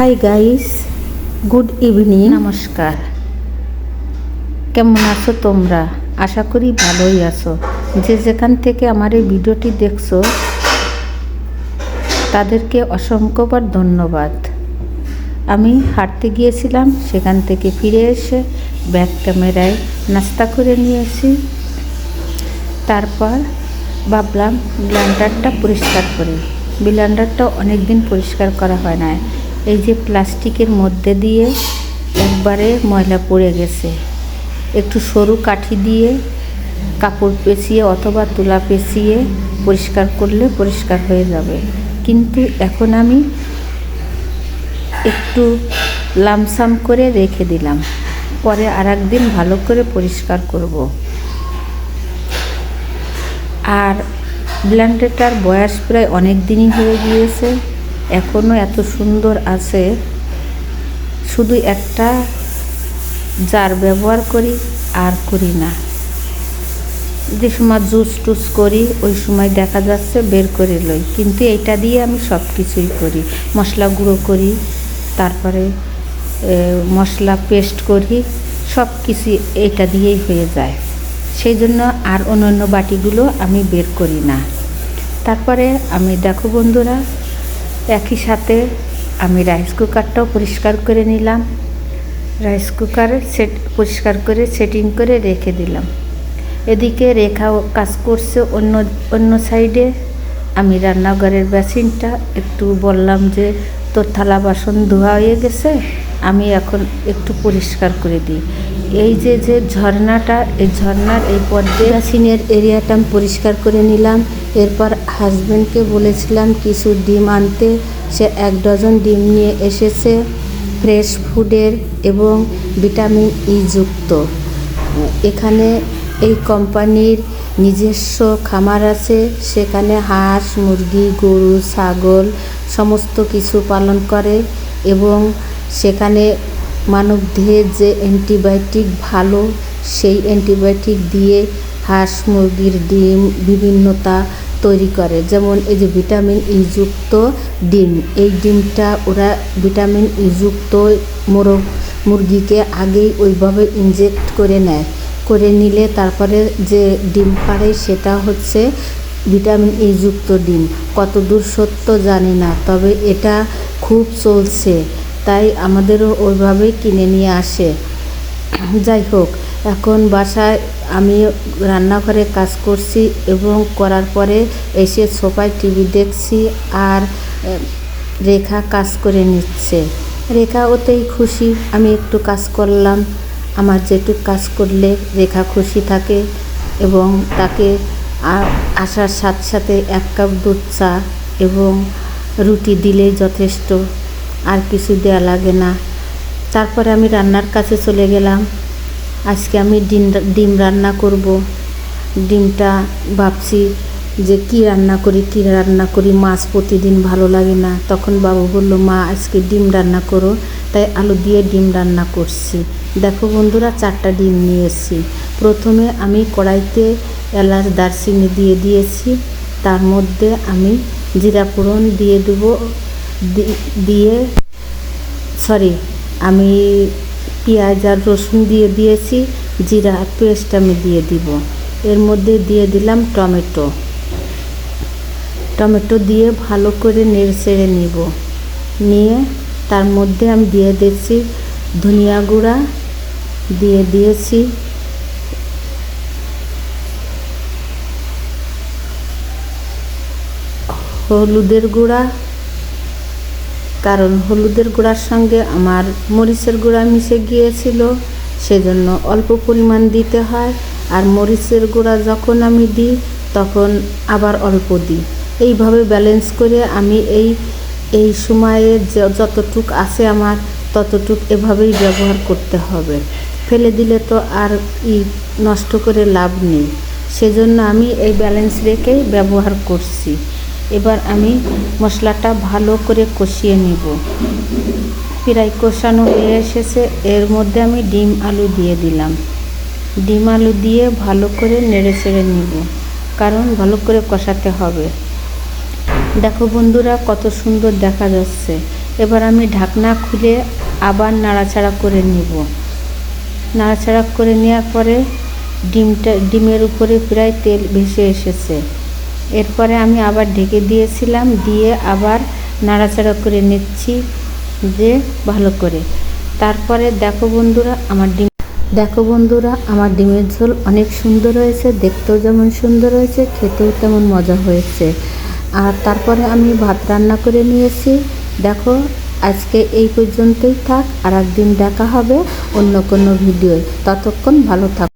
Hi guys good evening নমস্কার কেমন আছো তোমরা? আশা করি ভালোই আছো। যে যেখান থেকে আমার এই ভিডিওটি দেখছ, তাদেরকে অসংখ্যবার ধন্যবাদ। আমি হাঁটতে গিয়েছিলাম, সেখান থেকে ফিরে এসে ব্যাক ক্যামেরায় নাস্তা করে নিয়েছি। তারপর ভাবলাম ব্লান্ডারটা পরিষ্কার করি। ব্লান্ডারটা অনেক দিন পরিষ্কার করা হয় না এই যে প্লাস্টিকের মধ্যে দিয়ে একবারে ময়লা পড়ে গেছে। একটু সরু কাঠি দিয়ে কাপড় পেঁচিয়ে অথবা তুলা পেঁচিয়ে পরিষ্কার করলে পরিষ্কার হয়ে যাবে। কিন্তু এখন আমি একটু লামসাম করে রেখে দিলাম। পরে আর একদিন ভালো করে পরিষ্কার করব। আর ব্ল্যান্ডেটার বয়স প্রায় অনেক দিনই হয়ে গিয়েছে। এখনও এত সুন্দর আছে। শুধু একটা জার ব্যবহার করি, আর করি না। যে সময় জুস টুস করি, ওই সময় দেখা যাচ্ছে বের করে লই। কিন্তু এইটা দিয়ে আমি সব কিছুই করি। মশলা গুঁড়ো করি, তারপরে মশলা পেস্ট করি সব কিছু এইটা দিয়েই হয়ে যায়। সেই জন্য আর অন্য বাটিগুলো আমি বের করি না। তারপরে আমি, দেখো বন্ধুরা একই সাথে আমি রাইস কুকারটাও পরিষ্কার করে নিলাম। রাইস কুকার সেট পরিষ্কার করে সেটিং করে রেখে দিলাম। এদিকে রেখাও কাজ করছে অন্য অন্য সাইডে আমি রান্নাঘরের বেসিনটা একটু বললাম যে, তোর থালা বাসন ধোয়া হয়ে গেছে, আমি এখন একটু পরিষ্কার করে দিই। এই যে যে ঝর্ণাটা, এই ঝর্ণার এই পর্দে বেসিনের এরিয়াটা আমি পরিষ্কার করে নিলাম। এরপর হাজব্যান্ডকে বলেছিলাম, কিছু ডিম আনতে। সে এক ডজন ডিম নিয়ে এসেছে, ফ্রেশ ফুডের এবং ভিটামিন ই যুক্ত। এখানে এই কোম্পানির নিজস্ব খামার আছে, সেখানে হাঁস, মুরগি, গরু, ছাগল সমস্ত কিছু পালন করে এবং সেখানে মানব দেহে যে অ্যান্টিবায়োটিক ভালো, সেই অ্যান্টিবায়োটিক দিয়ে হাঁস, মুরগির ডিম বিভিন্নতা তৈরি করে। যেমন এই যে ভিটামিন ইযুক্ত ডিম, এই ডিমটা ওরা ভিটামিন ইযুক্ত যুক্ত মোরগ, মুরগিকে আগেই ওইভাবে ইনজেক্ট করে নেয়। করে নিলে তারপরে যে ডিম পাড়ে সেটা হচ্ছে ভিটামিন ইযুক্ত ডিম। কত দূর সত্য জানি না, তবে এটা খুব চলছে। তাই আমাদেরও ওইভাবে কিনে নিয়ে আসে। যাই হোক এখন বাসায় আমি রান্নাঘরে কাজ করছি এবং করার পরে এসে সোফায় টিভি দেখছি আর রেখা কাজ করে নিচ্ছে। রেখা ওতেই খুশি, আমি একটু কাজ করলাম। আমার যেটুক কাজ করলে রেখা খুশি থাকে এবং তাকে আসার সাথে সাথে এক কাপ দুধ চা এবং রুটি দিলেই যথেষ্ট, আর কিছু দেওয়া লাগে না। তারপরে আমি রান্নার কাছে চলে গেলাম। আজকে আমি ডিম ডিম রান্না করব। ডিমটা ভাবছি যে কি রান্না করি, কি রান্না করি, মাছ প্রতিদিন ভালো লাগে না। তখন বাবু বলল, মা, আজকে ডিম রান্না করো। তাই আলু দিয়ে ডিম রান্না করছি। দেখো বন্ধুরা, চারটা ডিম নিয়ে এসেছি প্রথমে আমি কড়াইতে এলাচ, দারচিনি দিয়ে দিয়েছি। তার মধ্যে আমি জিরা ফোড়ন দিয়ে দেবো। দিয়ে, সরি, আমি পেঁয়াজ আর রসুন দিয়ে দিয়েছি, জিরা পেস্ট আমি দিয়ে দিব। এর মধ্যে দিয়ে দিলাম টমেটো। টমেটো দিয়ে ভালো করে নেড়ে নিব। নিয়ে তার মধ্যে আমি দিয়ে দিচ্ছি ধনিয়া গুঁড়া, দিয়ে দিয়েছি হলুদের গুঁড়া কারণ হলুদের গুঁড়ার সঙ্গে আমার মরিচের গুঁড়া মিশে গিয়েছিল, সেজন্য অল্প পরিমাণ দিতে হয়। আর মরিচের গুঁড়া যখন আমি দিই, তখন আবার অল্প দিই। এইভাবে ব্যালেন্স করে আমি এই এই সময়ে যতটুক আছে আমার, ততটুক এভাবেই ব্যবহার করতে হবে। ফেলে দিলে তো আর ই নষ্ট করে লাভ নেই। সেজন্য আমি এই ব্যালেন্স রেখেই ব্যবহার করছি। এবার আমি মশলাটা ভালো করে কষিয়ে নিব। প্রায় কষানো হয়ে এসেছে। এর মধ্যে আমি ডিম আলু দিয়ে দিলাম। ডিম আলু দিয়ে ভালো করে নেড়ে চেড়ে নিব, কারণ ভালো করে কষাতে হবে। দেখো বন্ধুরা, কত সুন্দর দেখা যাচ্ছে। এবার আমি ঢাকনা খুলে আবার নাড়াচাড়া করে নিব। নাড়াচাড়া করে নেওয়ার পরে ডিমটা, ডিমের উপরে প্রায় তেল ভেসে এসেছে। এরপরে আমি আবার ঢেকে দিয়েছিলাম, দিয়ে আবার নাড়াচাড়া করে নিচ্ছি যে ভালো করে। তারপরে দেখো বন্ধুরা, আমার ডিম দেখো বন্ধুরা, আমার ডিমের ঝোল অনেক সুন্দর হয়েছে, দেখতেও যেমন সুন্দর হয়েছে, খেতেও তেমন মজা হয়েছে। আর তারপরে আমি ভাত রান্না করে নিয়েছি। দেখো, আজকে এই পর্যন্তই থাক আর একদিন দেখা হবে অন্য কোনো ভিডিওয়। ততক্ষণ ভালো থাক